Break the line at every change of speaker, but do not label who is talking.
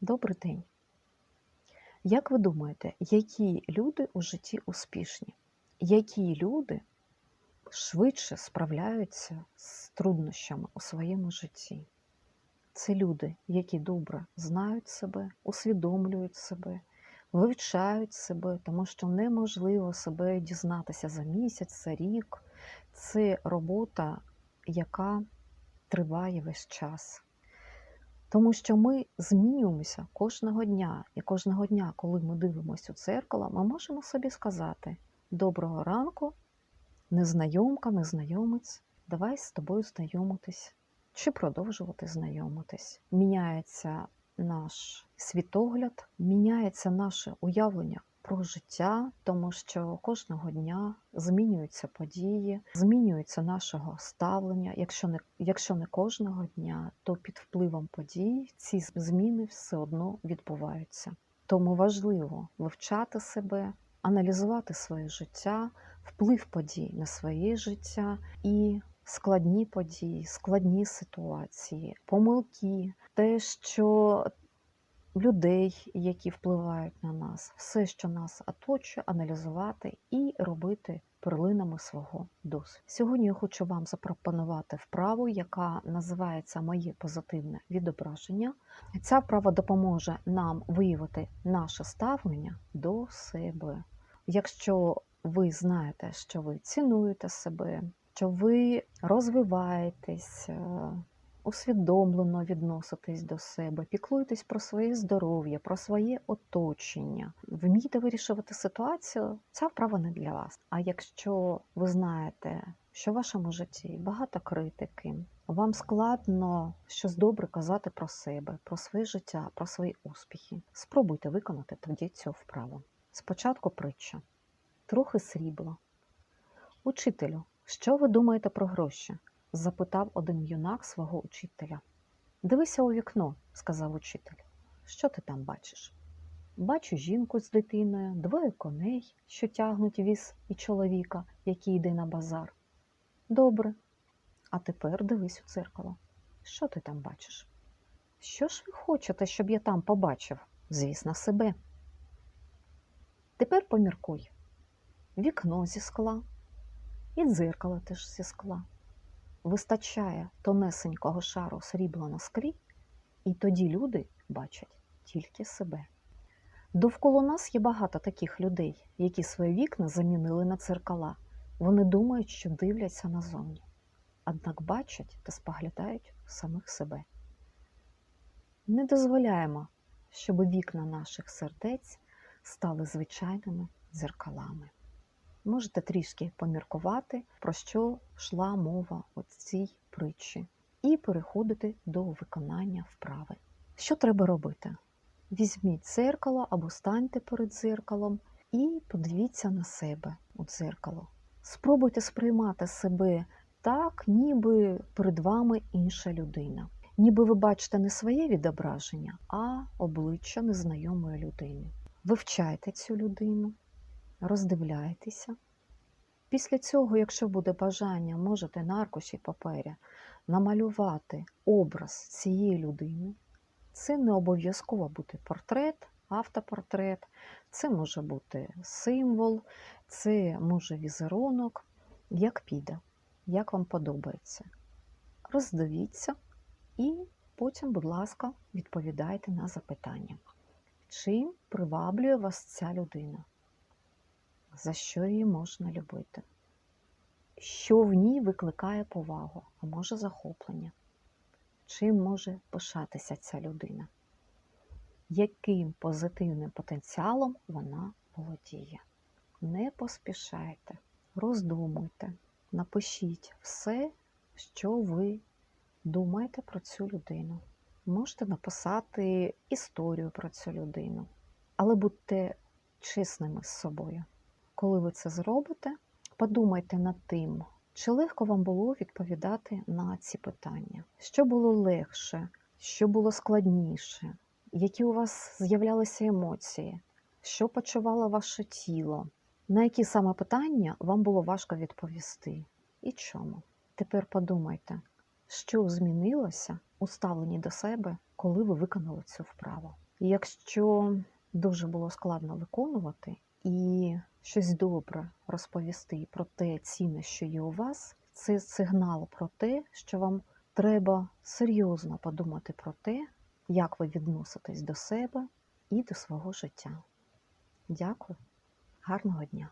Добрий день. Як ви думаєте, які люди у житті успішні? Які люди швидше справляються з труднощами у своєму житті? Це люди, які добре знають себе, усвідомлюють себе, вивчають себе, тому що неможливо себе дізнатися за місяць, за рік. Це робота, яка триває весь час. Тому що ми змінюємося кожного дня. І кожного дня, коли ми дивимося у церкало, ми можемо собі сказати: Доброго ранку, незнайомка, незнайомець, давай з тобою знайомитись чи продовжувати знайомитись. Міняється наш світогляд, міняється наше уявлення про життя, тому що кожного дня змінюються події, змінюється нашого ставлення. Якщо не, якщо не кожного дня, то під впливом подій ці зміни все одно відбуваються. Тому важливо вивчати себе, аналізувати своє життя, вплив подій на своє життя і складні події, складні ситуації, помилки, те, що людей, які впливають на нас, все, що нас оточує, аналізувати і робити перлинами свого досвіду. Сьогодні я хочу вам запропонувати вправу, яка називається Моє позитивне відображення. Ця вправа допоможе нам виявити наше ставлення до себе. Якщо ви знаєте, що ви цінуєте себе, що ви розвиваєтесь, е, усвідомлено відноситесь до себе, піклуєтесь про своє здоров'я, про своє оточення, вмієте вирішувати ситуацію, ця вправа не для вас. А якщо ви знаєте, що в вашому житті багато критики, вам складно щось добре казати про себе, про своє життя, про свої успіхи, спробуйте виконати тоді цю вправу. Спочатку притча. Трохи срібла. Учителю, що ви думаєте про гроші? Запитав один юнак свого учителя. Дивися у вікно, сказав учитель. Що ти там бачиш? Бачу жінку з дитиною, двоє коней, що тягнуть віз і чоловіка, який йде на базар. Добре. А тепер дивись у дзеркало. Що ти там бачиш? Що ж ви хочете, щоб я там побачив? Звісно, себе. Тепер поміркуй. Вікно зі скла і дзеркало теж зі скла вистачає тонесенького шару срібла на склі, і тоді люди бачать тільки себе. Довкола нас є багато таких людей, які свої вікна замінили на дзеркала. Вони думають, що дивляться назовні, однак бачать та споглядають самих себе. Не дозволяємо, щоб вікна наших сердець стали звичайними дзеркалами можете трішки поміркувати, про що йшла мова у цій притчі, і переходити до виконання вправи. Що треба робити? Візьміть дзеркало або станьте перед дзеркалом і подивіться на себе у дзеркало. Спробуйте сприймати себе так, ніби перед вами інша людина. Ніби ви бачите не своє відображення, а обличчя незнайомої людини. Вивчайте цю людину, роздивляйтеся. Після цього, якщо буде бажання, можете на аркуші папері намалювати образ цієї людини. Це не обов'язково бути портрет, автопортрет, це може бути символ, це може візерунок, як піде, як вам подобається. Роздивіться і потім, будь ласка, відповідайте на запитання. Чим приваблює вас ця людина? За що її можна любити, що в ній викликає повагу, а може захоплення, чим може пишатися ця людина, яким позитивним потенціалом вона володіє. Не поспішайте, роздумуйте, напишіть все, що ви думаєте про цю людину. Можете написати історію про цю людину, але будьте чесними з собою. Коли ви це зробите, подумайте над тим, чи легко вам було відповідати на ці питання, що було легше, що було складніше, які у вас з'являлися емоції, що почувало ваше тіло, на які саме питання вам було важко відповісти? І чому. Тепер подумайте, що змінилося у ставленні до себе, коли ви виконали цю вправу. Якщо дуже було складно виконувати і щось добре розповісти про те ціне, що є у вас, це сигнал про те, що вам треба серйозно подумати про те, як ви відноситесь до себе і до свого життя. Дякую, гарного дня!